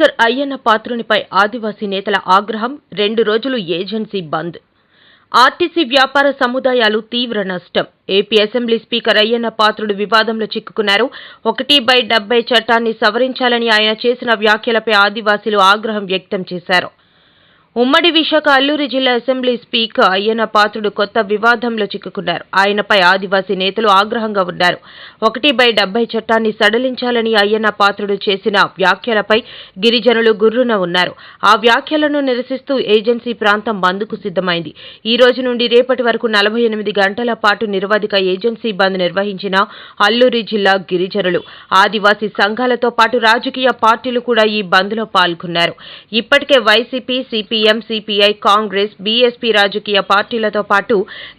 Speaker Ayyanna పాత్రునిపై ఆదివాసీ నేతల ఆగ్రహం రెండు రోజులు ఏజెన్సీ బంద్. ఆర్టీసీ వ్యాపార సముదాయాలు తీవ్ర నష్టం. AP assembly speaker Ayyanna Patrudu వివాదంలో చిక్కుకున్నారు. ఒకటి బై డెబ్బై చట్టాన్ని సవరించాలని ఆయన చేసిన వ్యాఖ్యలపై ఆదివాసీలు ఆగ్రహం వ్యక్తం చేశారు. ఉమ్మడి విశాఖ అల్లూరి జిల్లా అసెంబ్లీ స్పీకర్ అయ్యన్న పాత్రుడు కొత్త వివాదంలో చిక్కుకున్నారు. ఆయనపై ఆదివాసీ నేతలు ఆగ్రహంగా ఉన్నారు. ఒకటి బై డెబ్బై చట్టాన్ని సడలించాలని అయ్యన్న పాత్రుడు చేసిన వ్యాఖ్యలపై గిరిజనులు గుర్రున ఉన్నారు. ఆ వ్యాఖ్యలను నిరసిస్తూ ఏజెన్సీ ప్రాంతం బంద్కు సిద్ధమైంది. ఈ రోజు నుండి రేపటి వరకు నలభై ఎనిమిది గంటల పాటు నిరవధిక ఏజెన్సీ బంద్ నిర్వహించిన అల్లూరి జిల్లా గిరిజనులు ఆదివాసీ సంఘాలతో పాటు రాజకీయ పార్టీలు కూడా ఈ బంద్లో పాల్గొన్నారు. ఇప్పటికే YCP CPM CPI Congress BSP రాజకీయ పార్టీలతో పాటు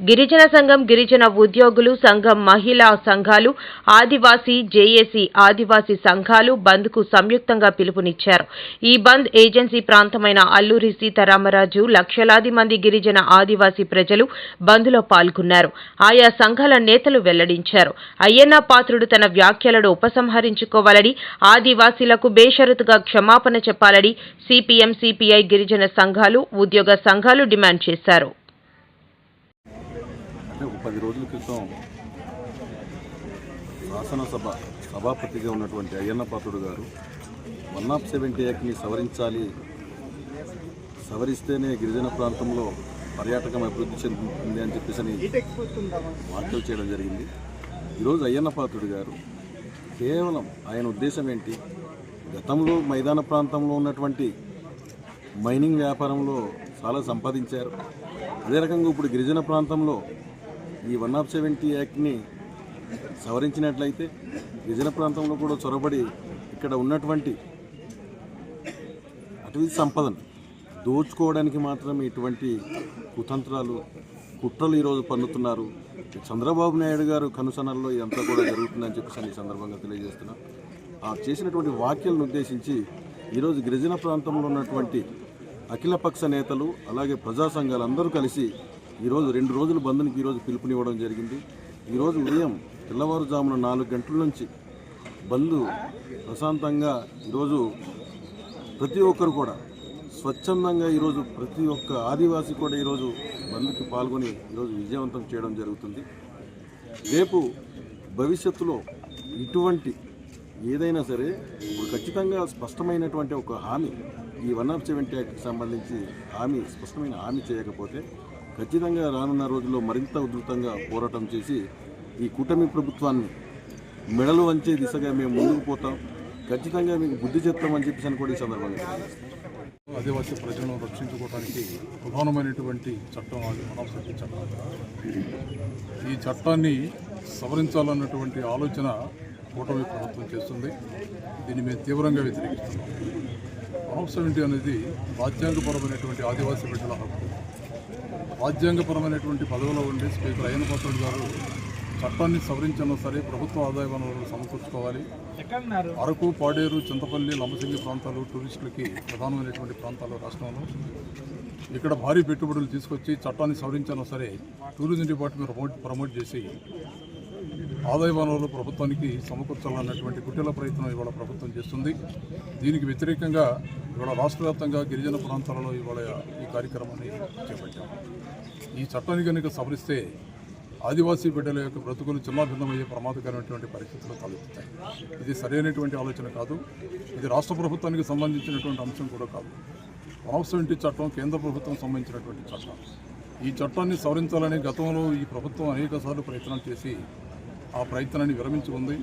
గిరిజన సంఘం గిరిజన ఉద్యోగులు సంఘం మహిళా సంఘాలు ఆదివాసీ జేఏసీ ఆదివాసీ సంఘాలు బంద్కు సంయుక్తంగా పిలుపునిచ్చారు. ఈ బంద్ ఏజెన్సీ ప్రాంతమైన అల్లూరి సీతారామరాజు లక్షలాది మంది గిరిజన ఆదివాసీ ప్రజలు బంద్లో పాల్గొన్నారు. ఆయా సంఘాల నేతలు వెల్లడించారు. అయ్యన్న పాత్రుడు తన వ్యాఖ్యలను ఉపసంహరించుకోవాలని ఆదివాసీలకు బేషరతుగా క్షమాపణ చెప్పాలని సిపిఎం సిపిఐ గిరిజన సంఘాలు ఉద్యోగ సంఘాలు డిమాండ్ చేశారు. పది రోజుల క్రితం శాసనసభ సభాపతిగా ఉన్నటువంటి అయ్యన్న పాత్రుడు గారు వన్ ఆఫ్ సెవెంటీ యాక్ట్ని సవరించాలి సవరిస్తేనే గిరిజన ప్రాంతంలో పర్యాటకం అభివృద్ధి చెందుతుంది అని చెప్పేసి వార్తలు వ్యాఖ్యలు చేయడం జరిగింది. ఈరోజు అయ్యన్న పాత్రుడు గారు కేవలం ఆయన ఉద్దేశం ఏంటి? గతంలో మైదాన ప్రాంతంలో ఉన్నటువంటి మైనింగ్ వ్యాపారంలో చాలా సంపాదించారు. అదే రకంగా ఇప్పుడు గిరిజన ప్రాంతంలో ఈ వన్ ఆఫ్ సెవెంటీ యాక్ట్ని సవరించినట్లయితే గిరిజన ప్రాంతంలో కూడా చొరబడి ఇక్కడ ఉన్నటువంటి అటవీ సంపదను దోచుకోవడానికి మాత్రమే ఇటువంటి కుతంత్రాలు కుట్రలు ఈరోజు పన్నుతున్నారు. చంద్రబాబు నాయుడు గారు కనుసనల్లో ఇదంతా కూడా జరుగుతుందని చెప్పేసి ఈ సందర్భంగా తెలియజేస్తున్నా. ఆ చేసినటువంటి వ్యాఖ్యలను ఉద్దేశించి ఈరోజు గిరిజన ప్రాంతంలో ఉన్నటువంటి అఖిలపక్ష నేతలు అలాగే ప్రజా సంఘాలు అందరూ కలిసి ఈరోజు రెండు రోజుల బంద్కి ఈరోజు పిలుపునివ్వడం జరిగింది. ఈరోజు ఉదయం తెల్లవారుజామున నాలుగు గంటల నుంచి బంద్ ప్రశాంతంగా ఈరోజు ప్రతి ఒక్కరు కూడా స్వచ్ఛందంగా ఈరోజు ప్రతి ఒక్క ఆదివాసి కూడా ఈరోజు బంద్కి పాల్గొని ఈరోజు విజయవంతం చేయడం జరుగుతుంది. రేపు భవిష్యత్తులో ఇటువంటి ఏదైనా సరే ఇప్పుడు ఖచ్చితంగా స్పష్టమైనటువంటి ఒక హామీ ఈ వన్ ఆఫ్ సెవెంటీ యాక్ట్కి సంబంధించి హామీ స్పష్టమైన హామీ చేయకపోతే ఖచ్చితంగా రానున్న రోజుల్లో మరింత ఉధృతంగా పోరాటం చేసి ఈ కూటమి ప్రభుత్వాన్ని మెడలు వంచే దిశగా మేము ముందుకు పోతాం. ఖచ్చితంగా మీకు బుద్ధి చెప్తామని చెప్పేసి అని కూడా ఈ సందర్భంగా ఆదివాసీ ప్రజలను రక్షించుకోవడానికి ప్రధానమైనటువంటి చట్టం అది మనోశక్తి చట్టం. ఈ చట్టాన్ని సవరించాలన్నటువంటి ఆలోచన కూటమి ప్రభుత్వం చేస్తుంది. దీన్ని మేము తీవ్రంగా వ్యతిరేకిస్తున్నాం. వన్ సెవెంటీ అనేది రాజ్యాంగపరమైనటువంటి ఆదివాసీ బిడ్డల హక్కు. రాజ్యాంగపరమైనటువంటి పదవిలో ఉండి స్పీకర్ అయ్యన పాత్రుడు గారు చట్టాన్ని సవరించినా సరే ప్రభుత్వ ఆదాయ వనరులు సమకూర్చుకోవాలి. అరకు పాడేరు చింతపల్లి లంబసింగి ప్రాంతాలు టూరిస్టులకి ప్రధానమైనటువంటి ప్రాంతాలు రాష్ట్రంలో. ఇక్కడ భారీ పెట్టుబడులు తీసుకొచ్చి చట్టాన్ని సవరించినా సరే టూరిజం డిపార్ట్మెంట్ ప్రమోట్ ప్రమోట్ చేసి ఆదాయ వనరులు ప్రభుత్వానికి సమకూర్చాలన్నటువంటి కుటిల ప్రయత్నం ఇవాళ ప్రభుత్వం చేస్తుంది. దీనికి వ్యతిరేకంగా ఇవాళ రాష్ట్ర వ్యాప్తంగా గిరిజన ప్రాంతాలలో ఇవాళ ఈ కార్యక్రమాన్ని చేపట్టాం. ఈ చట్టాన్ని కనుక సవరిస్తే ఆదివాసీ బిడ్డల యొక్క బ్రతుకులు చిన్నాభిన్నమయ్యే ప్రమాదకరమైనటువంటి పరిస్థితులు తలెత్తుతాయి. ఇది సరైనటువంటి ఆలోచన కాదు. ఇది రాష్ట్ర ప్రభుత్వానికి సంబంధించినటువంటి అంశం కూడా కాదు. వన్ చట్టం కేంద్ర ప్రభుత్వం సంబంధించినటువంటి చట్టం. ఈ చట్టాన్ని సవరించాలని గతంలో ఈ ప్రభుత్వం అనేక సార్లు ప్రయత్నం చేసి ఆ ప్రయత్నాన్ని విరమించి ఉంది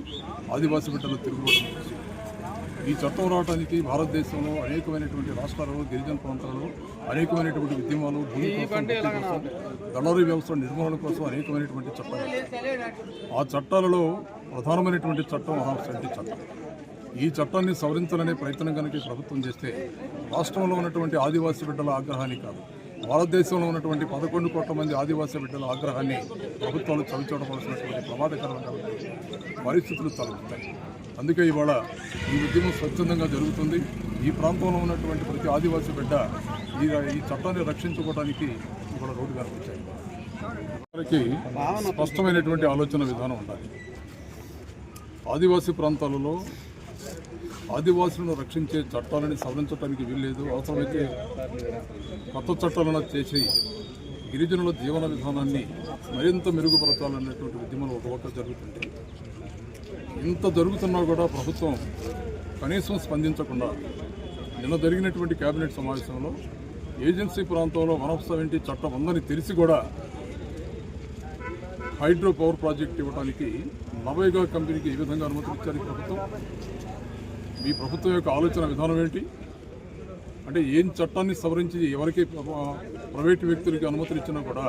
ఆదివాసీ బిడ్డలు తిరుగుబాటు చేసి ఈ చట్టం రావడానికి భారతదేశంలో అనేకమైనటువంటి రాష్ట్రాలలో గిరిజన ప్రాంతాలలో అనేకమైనటువంటి ఉద్యమాలు భూమి కోసం దళారీ వ్యవస్థ నిర్మూలన కోసం అనేకమైనటువంటి చట్టాలు ఆ చట్టాలలో ప్రధానమైనటువంటి చట్టం వనవసంటి చట్టం. ఈ చట్టాన్ని సవరించాలనే ప్రయత్నం కనుక ప్రభుత్వం చేస్తే రాష్ట్రంలో ఉన్నటువంటి ఆదివాసీ బిడ్డల ఆగ్రహాన్ని కాదు. భారతదేశంలో ఉన్నటువంటి పదకొండు కోట్ల మంది ఆదివాసీ బిడ్డల ఆగ్రహాన్ని ప్రభుత్వాలు చవిచూడవలసినటువంటి ప్రమాదకరమైనటువంటి పరిస్థితులు తలెత్తుతాయి అందుకే ఇవాళ ఈ ఉద్యమం స్వచ్ఛందంగా జరుగుతుంది. ఈ ప్రాంతంలో ఉన్నటువంటి ప్రతి ఆదివాసీ బిడ్డ ఈ ఈ చట్టాన్ని రక్షించుకోవడానికి ఇవాళ రోడ్డు కనిపించాయి వారికి స్పష్టమైనటువంటి ఆలోచన విధానం ఉండాలి. ఆదివాసీ ప్రాంతాలలో ఆదివాసులను రక్షించే చట్టాలని సవరించడానికి వీల్లేదు. అవసరమైతే కొత్త చట్టాలను చేసి గిరిజనుల జీవన విధానాన్ని మరింత మెరుగుపరచాలనేటువంటి ఉద్యమం ఒక పక్క జరుగుతుంది. ఇంత జరుగుతున్నా కూడా ప్రభుత్వం కనీసం స్పందించకుండా నిన్న జరిగినటువంటి కేబినెట్ సమావేశంలో ఏజెన్సీ ప్రాంతంలో వన్ ఆఫ్ సెవెంటీ చట్టం ఉందని తెలిసి కూడా హైడ్రో పవర్ ప్రాజెక్ట్ ఇవ్వడానికి నవైగా కంపెనీకి ఏ విధంగా అనుమతులు ఇచ్చారు ప్రభుత్వం. మీ ప్రభుత్వం యొక్క ఆలోచన విధానం ఏంటి? అంటే ఏం చట్టాన్ని సవరించి ఎవరికి ప్ర- ప్రైవేటు వ్యక్తులకి అనుమతులు ఇచ్చినా కూడా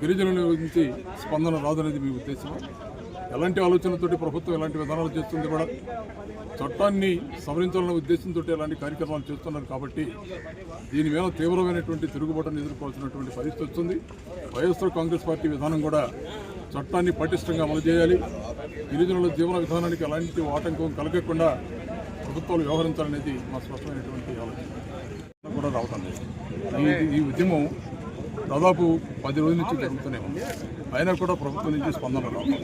గిరిజనుల గురించి స్పందన రాదనేది మీ ఉద్దేశం ఎలాంటి ఆలోచనతోటి ప్రభుత్వం ఎలాంటి విధానాలు చేస్తుంది కూడా చట్టాన్ని సవరించాలనే ఉద్దేశంతో ఎలాంటి కార్యక్రమాలు చేస్తున్నారు కాబట్టి దీని మీద తీవ్రమైనటువంటి తిరుగుబాటును ఎదుర్కోవాల్సినటువంటి పరిస్థితి వస్తుంది. వైఎస్ఆర్ కాంగ్రెస్ పార్టీ విధానం కూడా చట్టాన్ని పటిష్టంగా అమలు చేయాలి. గిరిజనుల జీవన విధానానికి ఎలాంటి ఆటంకం కలగకుండా ప్రభుత్వాలు వ్యవహరించాలనేది మా స్పష్టమైనటువంటి ఆలోచన కూడా రావటం లేదు. ఈ ఈ ఉద్యమం దాదాపు పది రోజుల నుంచి జరుగుతూనే ఉంది. అయినా కూడా ప్రభుత్వం నుంచి స్పందన రావడం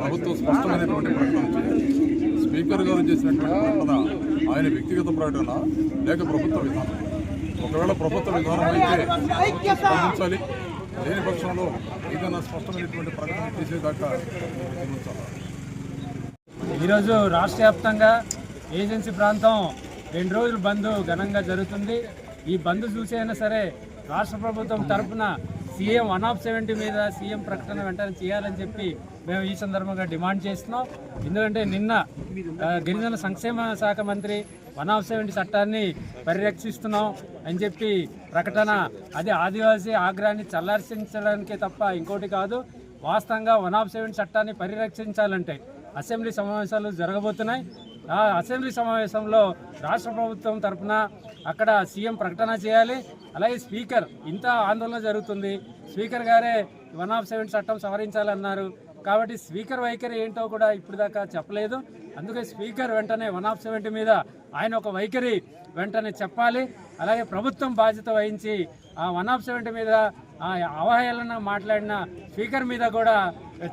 ప్రభుత్వం స్పష్టమైనటువంటి ప్రకటన చేయాలి. స్పీకర్ గారు చేసినటువంటి ప్రకటన ఆయన వ్యక్తిగత ప్రకటన లేక ప్రభుత్వ విధానం. ఒకవేళ ప్రభుత్వ విధానం అయితే స్పందించాలి. లేని పక్షంలో ఏదైనా స్పష్టమైనటువంటి ప్రకటన చేసేదాకా ఉద్యమించాలి ఈరోజు రాష్ట్ర వ్యాప్తంగా ఏజెన్సీ ప్రాంతం రెండు రోజులు బంద్ ఘనంగా జరుగుతుంది. ఈ బంద్ చూసైనా సరే రాష్ట్ర ప్రభుత్వం తరపున సీఎం వన్ ఆఫ్ సెవెంటీ మీద సీఎం ప్రకటన వెంటనే చేయాలని చెప్పి మేము ఈ సందర్భంగా డిమాండ్ చేస్తున్నాం. ఎందుకంటే నిన్న గిరిజన సంక్షేమ శాఖ మంత్రి వన్ ఆఫ్ సెవెంటీ చట్టాన్ని పరిరక్షిస్తున్నాం అని చెప్పి ప్రకటన అది ఆదివాసీ ఆగ్రహాన్ని చల్లార్చించడానికే తప్ప ఇంకోటి కాదు. వాస్తవంగా వన్ ఆఫ్ సెవెన్ చట్టాన్ని పరిరక్షించాలంటే అసెంబ్లీ సమావేశాలు జరగబోతున్నాయి. అసెంబ్లీ సమావేశంలో రాష్ట్ర ప్రభుత్వం తరఫున అక్కడ సీఎం ప్రకటన చేయాలి. అలాగే స్పీకర్ ఇంత ఆందోళన జరుగుతుంది. స్పీకర్ గారే వన్ ఆఫ్ సెవెన్ చట్టం సవరించాలన్నారు. కాబట్టి స్పీకర్ వైఖరి ఏంటో కూడా ఇప్పుడు దాకా చెప్పలేదు. అందుకే స్పీకర్ వెంటనే వన్ ఆఫ్ సెవెంటీ మీద ఆయన ఒక వైఖరి వెంటనే చెప్పాలి. అలాగే ప్రభుత్వం బాధ్యత వహించి ఆ వన్ ఆఫ్ సెవెంటీ మీద అవహేళన మాట్లాడిన స్పీకర్ మీద కూడా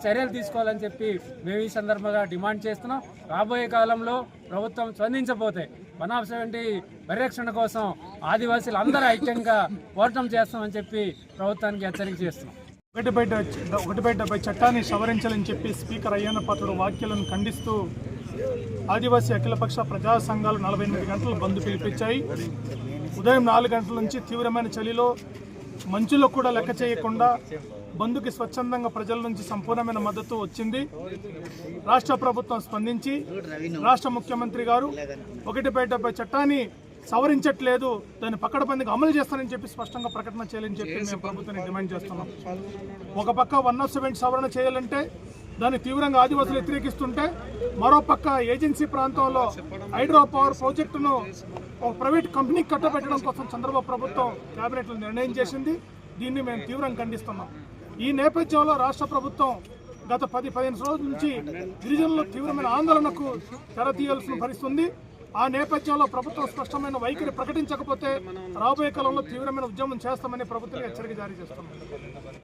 చర్యలు తీసుకోవాలని చెప్పి మేము ఈ సందర్భంగా డిమాండ్ చేస్తున్నాం. రాబోయే కాలంలో ప్రభుత్వం స్పందించబోతే వన్ ఆఫ్ సెవెంటీ పరిరక్షణ కోసం ఆదివాసీలు అందరూ ఐక్యంగా పోరాటం చేస్తామని చెప్పి ప్రభుత్వానికి హెచ్చరిక చేస్తున్నాం. ఒకటి బయట ఒకటి బయట డెబ్బై చట్టాన్ని సవరించాలని చెప్పి స్పీకర్ అయ్యన్న పాత్రుడు వ్యాఖ్యలను ఖండిస్తూ ఆదివాసీ అఖిలపక్ష ప్రజా సంఘాలు నలభై ఎనిమిది గంటలు బంద్ పిలిపించాయి. ఉదయం నాలుగు గంటల నుంచి తీవ్రమైన చలిలో మంచులో కూడా లెక్క చేయకుండా బంధుకి స్వచ్ఛందంగా ప్రజల నుంచి సంపూర్ణమైన మద్దతు వచ్చింది. రాష్ట్ర ప్రభుత్వం స్పందించి రాష్ట్ర ముఖ్యమంత్రి గారు ఒకటి బయట చట్టాన్ని సవరించట్లేదు దాన్ని పందికి అమలు చేస్తానని చెప్పి స్పష్టంగా ప్రకటన చేయాలని చెప్పి మేము ప్రభుత్వాన్ని డిమాండ్ చేస్తున్నాం. ఒక పక్క వన్ ఆఫ్ సెవెంట్ సవరణ చేయాలంటే దాన్ని తీవ్రంగా ఆదివాసులు వ్యతిరేకిస్తుంటే మరో పక్క ఏజెన్సీ ప్రాంతంలో హైడ్రో పవర్ ప్రాజెక్టును ఒక ప్రైవేట్ కంపెనీకి కట్టబెట్టడం కోసం చంద్రబాబు ప్రభుత్వం క్యాబినెట్లో నిర్ణయం చేసింది. దీన్ని మేము తీవ్రంగా ఖండిస్తున్నాం. ఈ నేపథ్యంలో రాష్ట్ర ప్రభుత్వం గత పది పదిహేను రోజుల నుంచి గిరిజనులు తీవ్రమైన ఆందోళనకు తెరతీయాల్సిన భరిస్తుంది ఆ నేపథ్యంలో ప్రభుత్వం స్పష్టమైన వైఖరి ప్రకటించకపోతే రాబోయే కాలంలో తీవ్రమైన ఉద్యమం చేస్తామని ప్రభుత్వం హెచ్చరిక జారీ చేస్తున్నాం